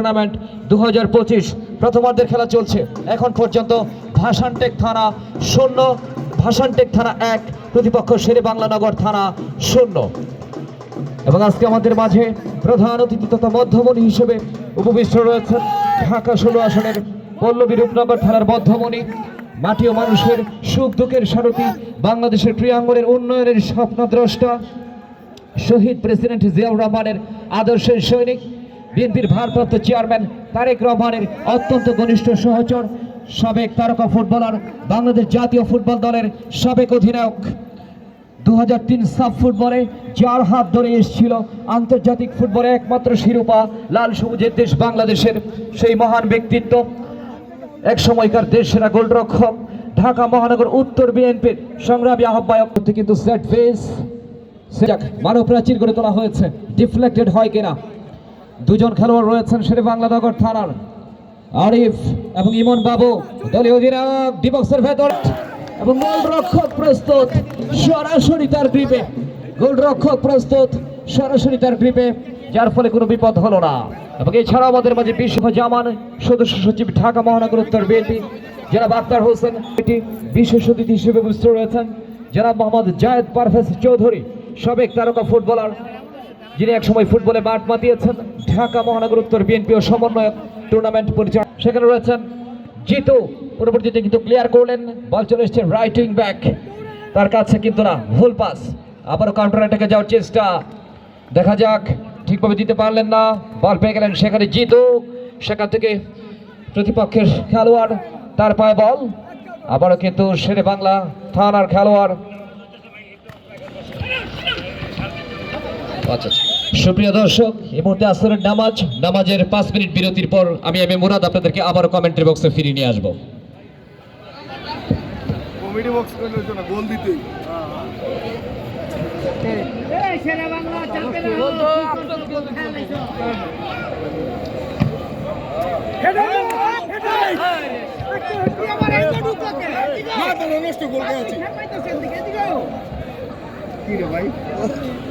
Tournament দু হাজার পঁচিশ প্রথমার্ধের খেলা চলছে। এখন পর্যন্ত ভাষানটেক থানা শূন্য ভাষানটেক থানা এক, প্রতিপক্ষ শেরে বাংলানগর থানা শূন্য। এবং আজকে আমাদের মাঝে প্রধান অতিথি তথা মধ্যমণি হিসেবে উপবিষ্ট রয়েছেন ঢাকা ষোলো আসনের পল্লবী রূপনগর থানার মধ্যমণি, মাটি ও মানুষের সুখ দুঃখের সারথী, বাংলাদেশের ক্রীড়াঙ্গনের উন্নয়নের স্বপ্নদ্রষ্টা, শহীদ প্রেসিডেন্ট জিয়াউর রহমানের আদর্শের সৈনিক বিএনপির ভারপ্রাপ্ত চেয়ারম্যান তারেক রহমানের অত্যন্ত ঘনিষ্ঠ সহচর, সাবেক তারকা ফুটবলার, বাংলাদেশ জাতীয় ফুটবল দলের সাবেক অধিনায়ক। দু হাজার তিন সাব ফুটবলে যার হাত ধরে এসেছিল আন্তর্জাতিক ফুটবলে একমাত্র শিরোপা, লাল সবুজের দেশ বাংলাদেশের সেই মহান ব্যক্তিত্ব। এক সময়কার দেশ সেরা গোলরক্ষক, ঢাকা মহানগর উত্তর বিএনপির সংগ্রামী আহ্বায়ক। কিন্তু সেট ফেস মানব প্রাচীর গড়ে তোলা হয়েছে। ডিফ্লেক্টেড হয় কিনা? দুজন খেলোয়াড় রয়েছেন সেরে বাংলানগর থানার আরিফ এবং ইমন বাবু। দলীয় অধিনায়ক ডিবক্সের ভেতর এবং গোলরক্ষক প্রস্তুত সরাসরি তার গ্রিপে। গোলরক্ষক প্রস্তুত সরাসরি তার গ্রিপে, যার ফলে কোনো বিপদ হলো না। এবং এছাড়া আমাদের মাঝে বিশ্ব জামান সদস্য সচিব ঢাকা মহানগর উত্তর বিএনপি যারা আক্তার হোসেন, এটি বিশেষ অতিথি হিসেবে বুঝতে রয়েছেন। যারা মোহাম্মদ জায়েদ পারভেজ চৌধুরী, সাবেক তারকা ফুটবলার যিনি একসময় ফুটবলে মাঠ মাতিয়েছেন, ঢাকা মহানগর উত্তর বিএনপি ও সমন্বয়ক টুর্নামেন্ট পরিচালনা সেখানে রয়েছেন জিতু। পরবর্তীতে কিন্তু ক্লিয়ার করলেন বল চলে এসছে রাইট ব্যাক তার কাছে কিন্তু না, ভুল পাস আবারও কাউন্টার অ্যাটাকে যাওয়ার চেষ্টা। দেখা যাক, ঠিকভাবে দিতে পারলেন না। বল পেয়ে গেলেন সেখানে জিতু। সেখান থেকে প্রতিপক্ষের খেলোয়াড়, তার পায়ে বল আবারও কিন্তু শেরে বাংলা থানার খেলোয়াড় আচ্ছা আচ্ছা। সুপ্রিয় দর্শক এই মুহূর্তে আসরের নামাজ নামাজের পাঁচ মিনিট বিরতির পর আমি এম এ মুরাদ আপনাদেরকে আবারও কমেন্টের বক্সে ফিরিয়ে নিয়ে আসব। কমেডি বক্স গোল দিতেই। নষ্ট গোল খেয়েছি কি রে ভাই?